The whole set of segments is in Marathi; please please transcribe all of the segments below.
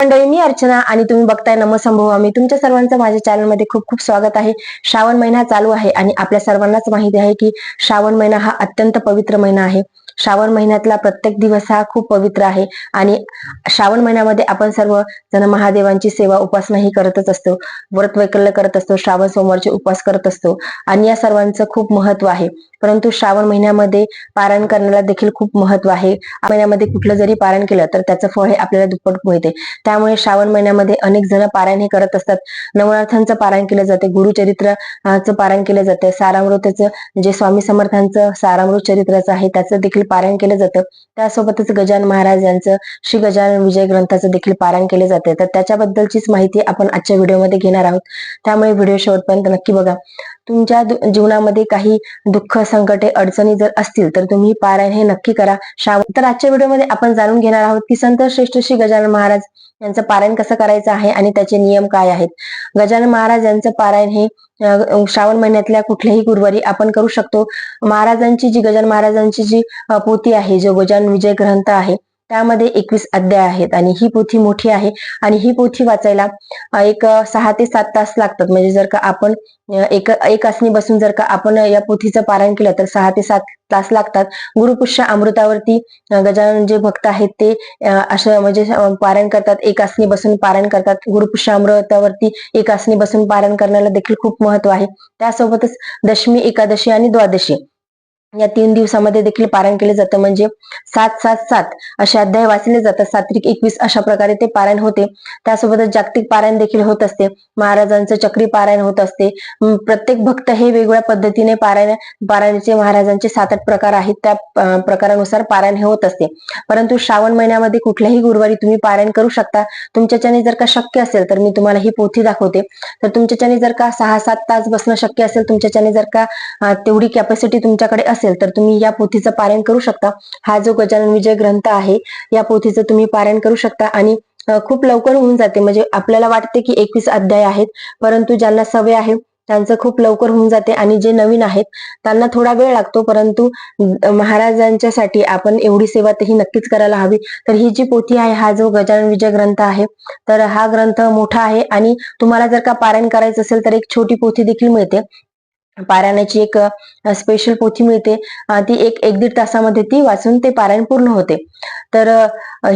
मंडळी मी अर्चना आणि तुम्ही बघताय नमसंभव आम्ही तुमच्या सर्वांचं माझ्या चॅनलमध्ये खूप खूप स्वागत आहे. श्रावण महिना चालू आहे आणि आपल्या सर्वांनाच माहिती आहे की श्रावण महिना हा अत्यंत पवित्र महिना आहे. श्रावण महिन्यातला प्रत्येक दिवस हा खूप पवित्र आहे. आणि श्रावण महिन्यामध्ये आपण सर्व जण महादेवांची सेवा उपासना ही करतच असतो. व्रत वैकल्य करत असतो. श्रावण सोमवारचे उपास करत असतो. आणि या सर्वांचं खूप महत्त्व आहे. परंतु श्रावण महिन्यामध्ये पारायण करण्याला देखील खूप महत्त्व आहे. महिन्यामध्ये कुठलं जरी पारायण केलं तर त्याचं फळ हे आपल्याला दुप्पट मिळते. त्यामुळे श्रावण महिन्यामध्ये अनेक जण पारायण हे करत असतात. नवनाथांचं पारायण केलं जाते. गुरुचरित्राचं पारायण केलं जाते. सारामृताचं जे स्वामी समर्थांचं सारामृत चरित्राचं आहे त्याचं देखील पारायण केलं जातं. त्यासोबतच गजानन महाराज यांचं श्री गजानन विजय ग्रंथाचं देखील पारायण केले जाते. तर त्याच्याबद्दलचीच माहिती आपण आजच्या व्हिडिओमध्ये घेणार आहोत. त्यामुळे व्हिडिओ शेवटपर्यंत नक्की बघा. तुमच्या जीवनामध्ये काही दुःख संकटे अडचणी जर असतील तर तुम्ही पारायण हे नक्की करा. श्रावण तर आजच्या व्हिडिओमध्ये आपण जाणून घेणार आहोत की संत श्रेष्ठ श्री गजानन महाराज यांचं पारायण कसं करायचं आहे आणि त्याचे नियम काय आहेत. गजानन महाराज यांचं पारायण हे श्रावण महिन्यातल्या कुठल्याही गुरुवारी आपण करू शकतो. महाराजांची जी गजानन महाराजांची जी पोती पोथी आहे जो गजानन विजय ग्रंथ आहे त्यामध्ये एकवीस अध्याय आहेत आणि ही पोथी मोठी आहे आणि ही पोथी वाचायला एक सहा ते सात तास लागतात. म्हणजे जर का आपण एक एक आसनी बसून जर का आपण या पोथीचं पारायण केलं तर सहा ते सात तास लागतात. गुरुपुष्य अमृतावरती गजानन जे भक्त आहेत ते अशा असं म्हणजे पारायण करतात. एक आसनी बसून पारायण करतात. गुरुपुष्य अमृतावरती एक आसनी बसून पारायण करण्याला देखील खूप महत्त्व आहे. त्यासोबतच दशमी एकादशी आणि द्वादशी. या तीन दिवसामध्ये देखील पारायण केले जातं. म्हणजे सात सात सात असे अध्याय वाचले जातात. सात्विक एकवीस अशा प्रकारे ते पारायण होते. त्यासोबतच जागतिक पारायण देखील होत असते. महाराजांचं चक्री पारायण होत असते. प्रत्येक भक्त हे वेगवेगळ्या पद्धतीने पारायण पारायणाचे महाराजांचे सात आठ प्रकार आहेत. त्या प्रकारानुसार पारायण हे होत असते. परंतु श्रावण महिन्यामध्ये कुठल्याही गुरुवारी तुम्ही पारायण करू शकता. तुमच्याच्याने जर का शक्य असेल तर मी तुम्हाला ही पोथी दाखवते. तर तुमच्याच्याने जर का सहा सात तास बसणं शक्य असेल तुमच्याच्याने जर का तेवढी कॅपॅसिटी तुमच्याकडे असेल तर तुम्ही या पोथीचं पारायण करू शकता. हा जो गजानन विजय ग्रंथ आहे या पोथीचं तुम्ही पारायण करू शकता आणि खूप लवकर होऊन जाते. म्हणजे आपल्याला वाटते की एकवीस अध्याय आहेत परंतु ज्यांना सवय आहे त्यांचं खूप लवकर होऊन जाते आणि जे नवीन आहेत त्यांना थोडा वेळ लागतो. परंतु महाराजांच्यासाठी आपण एवढी सेवा तर ही नक्कीच करायला हवी. तर ही जी पोथी आहे हा जो गजानन विजय ग्रंथ आहे तर हा ग्रंथ मोठा आहे आणि तुम्हाला जर का पारायण करायचं असेल तर एक छोटी पोथी देखील मिळते. पारायणाची एक स्पेशल पोथी मिळते. ती एक एक दीड तासामध्ये ती वाचून ते पारायण पूर्ण होते. तर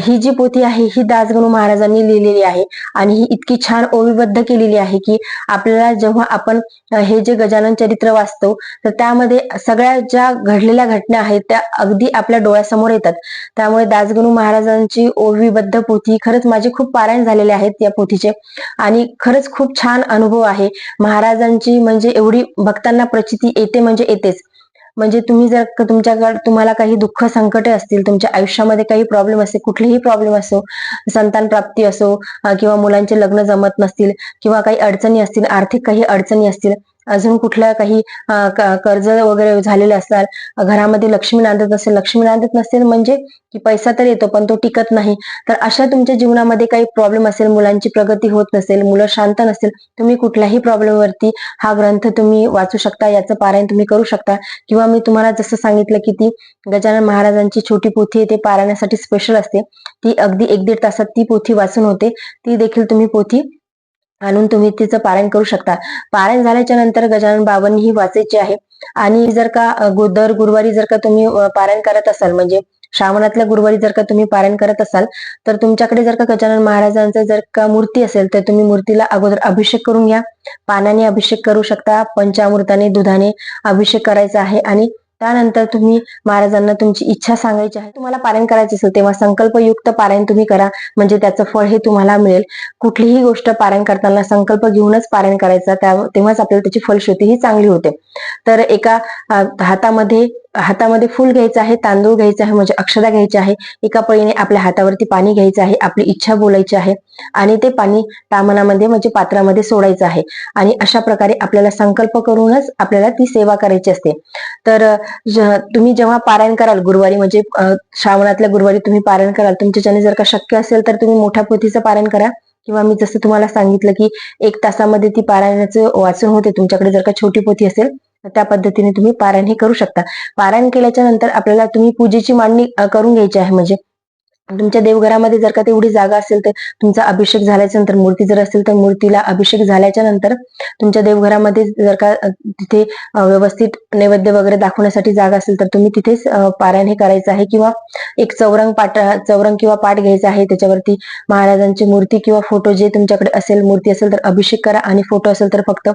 ही जी पोथी आहे ही दासगणू महाराजांनी लिहिलेली आहे आणि ही इतकी छान ओवीबद्ध केलेली आहे की आपल्याला जेव्हा आपण हे जे गजानन चरित्र वाचतो तर त्यामध्ये सगळ्या ज्या घडलेल्या घटना आहेत त्या अगदी आपल्या डोळ्यासमोर येतात. त्यामुळे दासगणू महाराजांची ओवीबद्ध पोथी खरंच माझे खूप पारायण झालेले आहेत या पोथीचे. आणि खरंच खूप छान अनुभव आहे. महाराजांची म्हणजे एवढी त्यांना प्रचिती येते म्हणजे येतेच. म्हणजे तुम्ही जर तुमच्याकडे तुम्हाला काही दुःख संकटे असतील तुमच्या आयुष्यामध्ये काही प्रॉब्लेम असतील कुठलेही प्रॉब्लेम असो संतान प्राप्ती असो किंवा मुलांचे लग्न जमत नसतील किंवा काही अडचणी असतील आर्थिक काही अडचणी असतील अजून कुठल्या काही कर्ज वगैरे झालेले असतात घरामध्ये लक्ष्मी नांदत असेल लक्ष्मी नांदत नसेल म्हणजे की पैसा तर येतो पण तो टिकत नाही. तर अशा तुमच्या जीवनामध्ये काही प्रॉब्लेम असेल मुलांची प्रगती होत नसेल मुलं शांत नसेल तुम्ही कुठल्याही प्रॉब्लेमवरती हा ग्रंथ तुम्ही वाचू शकता याचं पारायण तुम्ही करू शकता. किंवा मी तुम्हाला जसं सांगितलं की ती गजानन महाराजांची छोटी पोथी आहे ते पारायणासाठी स्पेशल असते. ती अगदी एक दीड तासात ती पोथी वाचून होते. ती देखील तुम्ही पोथी आणून तुम्ही तिचं पारायण करू शकता. पारायण झाल्याच्यानंतर गजानन बावन ही वाचायची आहे. आणि जर का दर गुरुवारी जर का तुम्ही पारायण करत असाल म्हणजे श्रावणातल्या गुरुवारी जर का तुम्ही पारायण करत असाल तर तुमच्याकडे जर का गजानन महाराजांचा जर का मूर्ती असेल तर तुम्ही मूर्तीला अगोदर अभिषेक करून घ्या. पानाने अभिषेक करू शकता पंचामृताने दुधाने अभिषेक करायचा आहे. आणि त्यानंतर तुम्ही महाराजांना तुमची इच्छा सांगायची आहे. तुम्हाला पारायण करायचं असेल तेव्हा संकल्पयुक्त पारायण तुम्ही करा. म्हणजे त्याचं फळ हे तुम्हाला मिळेल. कुठलीही गोष्ट पारायण करताना संकल्प घेऊनच पारायण करायचा. तेव्हाच आपल्याला त्याची फलश्रुती ही चांगली होते. तर एका हातामध्ये हातामध्ये फुल घ्यायचं आहे तांदूळ घ्यायचा आहे म्हणजे अक्षदा घ्यायची आहे एका पळीने आपल्या हातावरती पाणी घ्यायचं आहे आपली इच्छा बोलायची आहे आणि ते पाणी तामनामध्ये म्हणजे पात्रामध्ये सोडायचं आहे. आणि अशा प्रकारे आपल्याला संकल्प करूनच आपल्याला ती सेवा करायची असते. तर तुम्ही जेव्हा पारायण कराल गुरुवारी म्हणजे श्रावणातल्या गुरुवारी तुम्ही पारायण कराल तुमच्याच्याने जर का शक्य असेल तर तुम्ही मोठ्या पोथीचं पारायण करा. किंवा मी जसं तुम्हाला सांगितलं की एक तासामध्ये ती पारायणाचं वाचन होते तुमच्याकडे जर का छोटी पोथी असेल त्या पद्धतीने तुम्ही पारायण हे करू शकता. पारायण केल्याच्यानंतर आपल्याला तुम्ही पूजेची मांडणी करून घ्यायची आहे म्हणजे. तुमच्या देवघरामध्ये जर का तेवढी जागा असेल तर तुमचा अभिषेक झाल्याच्यानंतर मूर्ती जर असेल तर मूर्तीला अभिषेक झाल्याच्यानंतर तुमच्या देवघरामध्ये जर का तिथे व्यवस्थित नैवेद्य वगैरे दाखवण्यासाठी जागा असेल तर तुम्ही तिथेच पारायण हे करायचं आहे किंवा एक चौरंग पाट चौरंग किंवा पाठ घ्यायचा आहे. त्याच्यावरती महाराजांची मूर्ती किंवा फोटो जे तुमच्याकडे असेल मूर्ती असेल तर अभिषेक करा आणि फोटो असेल तर फक्त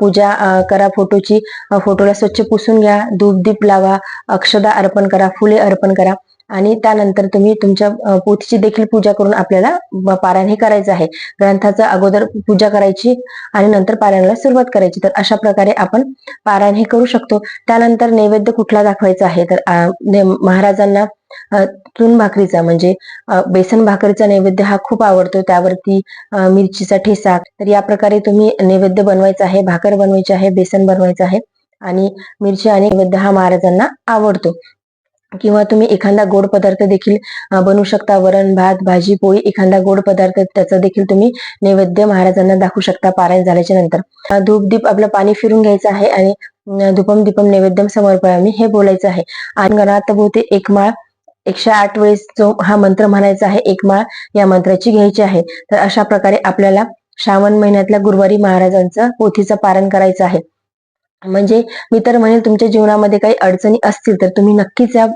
पूजा करा फोटोची. फोटोला स्वच्छ पुसून घ्या. धूप दीप लावा. अक्षदा अर्पण करा. फुले अर्पण करा. आणि त्यानंतर तुम्ही तुमच्या पोथीची देखील पूजा करून आपल्याला पारायण हे करायचं आहे. ग्रंथाचा अगोदर पूजा करायची आणि नंतर पारायणाला सुरुवात करायची. तर अशा प्रकारे आपण पारायण हे करू शकतो. त्यानंतर नैवेद्य कुठला दाखवायचा आहे? तर महाराजांना अ, चून भाकरीचा म्हणजे बेसन भाकरीचा नैवेद्य हा खूप आवडतो. त्यावरती मिरचीचा ठेसा. तर या प्रकारे तुम्ही नैवेद्य बनवायचा आहे भाकर बनवायची आहे बेसन बनवायचं आहे आणि मिरची आणि नैवेद्य हा महाराजांना आवडतो. किंवा तुम्ही एखादा गोड पदार्थ देखील बनवू शकता. वरण भात भाजी पोळी एखादा गोड पदार्थ त्याचा देखील तुम्ही नैवेद्य महाराजांना दाखवू शकता पारायण झाल्याच्यानंतर. धूप दीप आपलं पाणी फिरून घ्यायचं आहे आणि धुपम धूपम दीपम नैवेद्यम समर्पयामी हे बोलायचं आहे. आणि गणात भोवती एक माळ एकशे आठ वेळेस जो हा मंत्र म्हणायचा आहे एक माळ या मंत्राची घ्यायची आहे. तर अशा प्रकारे आपल्याला श्रावण महिन्यातल्या गुरुवारी महाराजांचं पोथीचं पारण करायचं आहे. म्हणजे मी तर म्हणेल तुमच्या जीवनामध्ये काही अडचणी असतील तर तुम्ही नक्कीच या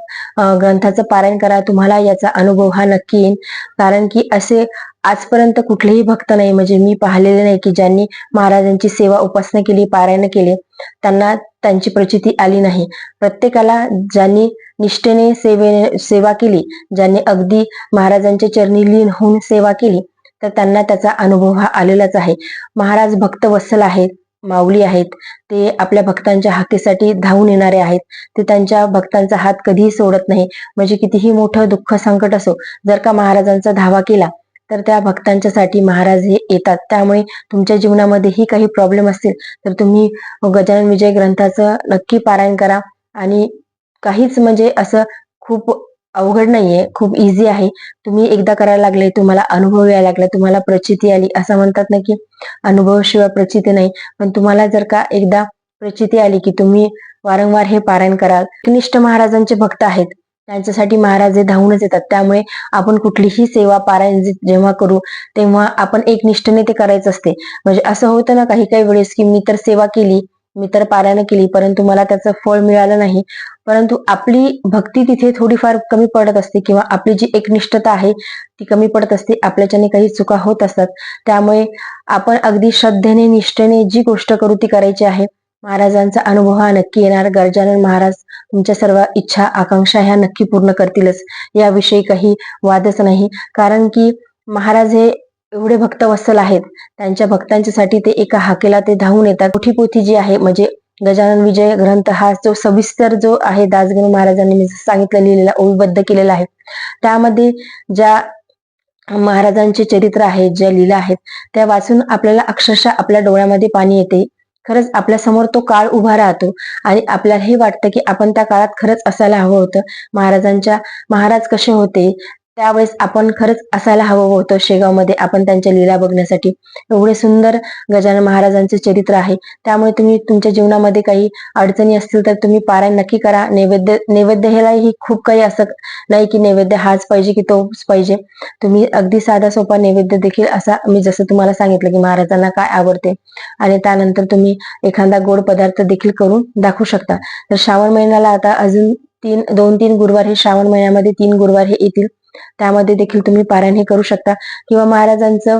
ग्रंथाचं पारायण करा. तुम्हाला याचा अनुभव हा नक्की येईल. कारण की असे आजपर्यंत कुठलेही भक्त नाही. म्हणजे मी पाहिलेले नाही की ज्यांनी महाराजांची सेवा उपासना केली पारायण केले त्यांना त्यांची प्रचिती आली नाही. प्रत्येकाला ज्यांनी निष्ठेने सेवे सेवा केली ज्यांनी अगदी महाराजांच्या चरणी लीन होऊन सेवा केली तर त्यांना त्याचा अनुभव हा आलेलाच आहे. महाराज भक्त वत्सल आहेत. माऊली आहेत. ते आपल्या भक्तांच्या हाकेसाठी धावून येणारे आहेत. ते त्यांच्या भक्तांचा हात कधीही सोडत नाही. म्हणजे कितीही मोठं दुःख संकट असो जर का महाराजांचा धावा केला तर त्या भक्तांच्यासाठी महाराज हे येतात. त्यामुळे तुमच्या जीवनामध्येही काही प्रॉब्लेम असतील तर तुम्ही गजानन विजय ग्रंथाचं नक्की पारायण करा. आणि काहीच म्हणजे असं खूप अवघड नाहीये खूप इझी आहे. तुम्ही एकदा करायला लागले तुम्हाला अनुभव यायला लागला तुम्हाला प्रचिती आली. असं म्हणतात ना की अनुभवाशिवाय प्रचिती नाही. पण तुम्हाला जर का एकदा प्रचिती आली की तुम्ही वारंवार हे पारायण कराल. निष्ठ महाराजांचे भक्त आहेत. त्यांच्यासाठी महाराज हे धावूनच येतात. त्यामुळे आपण कुठलीही सेवा पारायण जेव्हा करू तेव्हा आपण एक निष्ठेने ते करायचं असते. म्हणजे असं होतं ना काही काही वेळेस की मी तर सेवा केली मी तर पारायण केली परंतु मला त्याचं फळ मिळालं नाही. परंतु आपली भक्ती तिथे थोडीफार कमी पडत असते किंवा आपली जी एकनिष्ठता आहे ती कमी पडत असते आपल्याच्याने काही चुका होत असतात. त्यामुळे आपण अगदी श्रद्धेने निष्ठेने जी गोष्ट करू ती करायची आहे. महाराजांचा अनुभव हा नक्की येणार. गजानन महाराज तुमच्या सर्व इच्छा आकांक्षा ह्या नक्की पूर्ण करतीलच. याविषयी काही वादच नाही. कारण की महाराज हे एवढे भक्तवत्सल आहेत. त्यांच्या भक्तांच्यासाठी ते एका हाकेला ते धावून येतात. मोठी पोथी जी आहे म्हणजे गजानन विजय ग्रंथ हा जो सविस्तर जो आहे दासगणू महाराजांनी सांगितलं लिहिलेला ओविबद्ध केलेला आहे. त्यामध्ये ज्या महाराजांचे चरित्र आहेत ज्या लीला आहेत त्या वाचून आपल्याला अक्षरशः आपल्या डोळ्यामध्ये पाणी येते. खरंच आपल्यासमोर तो काळ उभा राहतो आणि आपल्याला हे वाटतं की आपण त्या काळात खरंच असायला हवं होतं. महाराजांच्या महाराज कसे होते? त्यावेळेस आपण खरंच असायला हवं होतं. शेगावमध्ये आपण त्यांच्या लीला बघण्यासाठी. एवढे सुंदर गजानन महाराजांचे चरित्र आहे. त्यामुळे तुम्ही तुमच्या जीवनामध्ये काही अडचणी असतील तर तुम्ही पारायण नक्की करा. नैवेद्य नैवेद्य ह्यालाही खूप काही असं नाही की नैवेद्य हाच पाहिजे की तोच पाहिजे. तुम्ही अगदी साधा सोपा नैवेद्य देखील असा मी जसं तुम्हाला सांगितलं की महाराजांना काय आवडते. आणि त्यानंतर तुम्ही एखादा गोड पदार्थ देखील करून दाखवू शकता. तर श्रावण महिन्याला आता अजून तीन दोन तीन गुरुवार हे श्रावण महिन्यामध्ये तीन गुरुवार हे येतील. त्यामध्ये देखील तुम्ही पारायण हे करू शकता. किंवा महाराजांचं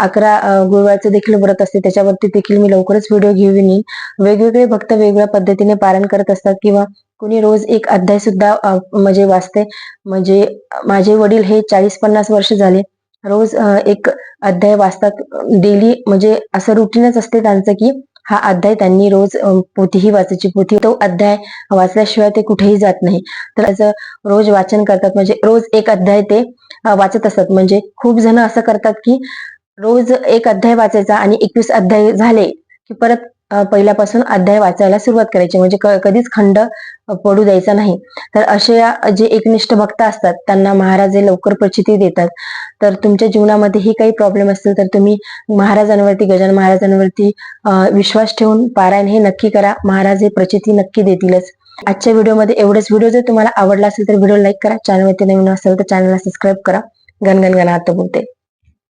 अकरा गुरुवारचं देखील व्रत असते. त्याच्यावरती देखील मी लवकरच व्हिडिओ घेऊन येईन. वेगवेगळे भक्त वेगवेगळ्या पद्धतीने पारायण करत असतात. किंवा कुणी रोज एक अध्याय सुद्धा म्हणजे वाचते. म्हणजे माझे वडील हे चाळीस पन्नास वर्ष झाले. रोज एक अध्याय वाचतात. डेली म्हणजे असं रुटीनच असते त्यांचं की हा अध्याय त्यांनी रोज पोथीही वाचायची. पोथी तो अध्याय वाचल्याशिवाय ते कुठेही जात नाही. तर असं रोज वाचन करतात. म्हणजे रोज एक अध्याय ते वाचत असतात. म्हणजे खूप जण असं करतात की रोज एक अध्याय वाचायचा आणि एकवीस अध्याय झाले की परत पहिल्यापासून अध्याय वाचायला सुरुवात करायची. म्हणजे कधीच खंड पडू द्यायचा नाही. तर असे जे एकनिष्ठ भक्त असतात त्यांना महाराज हे लवकर प्रचिती देतात. तर तुमच्या जीवनामध्येही काही प्रॉब्लेम असतील तर तुम्ही महाराजांवरती गजानन महाराजांवरती विश्वास ठेवून पारायण हे नक्की करा. महाराज हे प्रचिती नक्की देतीलच. आजच्या व्हिडिओमध्ये एवढेच. व्हिडिओ जर तुम्हाला आवडला असेल तर व्हिडिओ लाईक करा. चॅनलवरती नवीन असेल तर चॅनलला सबस्क्राईब करा. गणगण गणात बोलते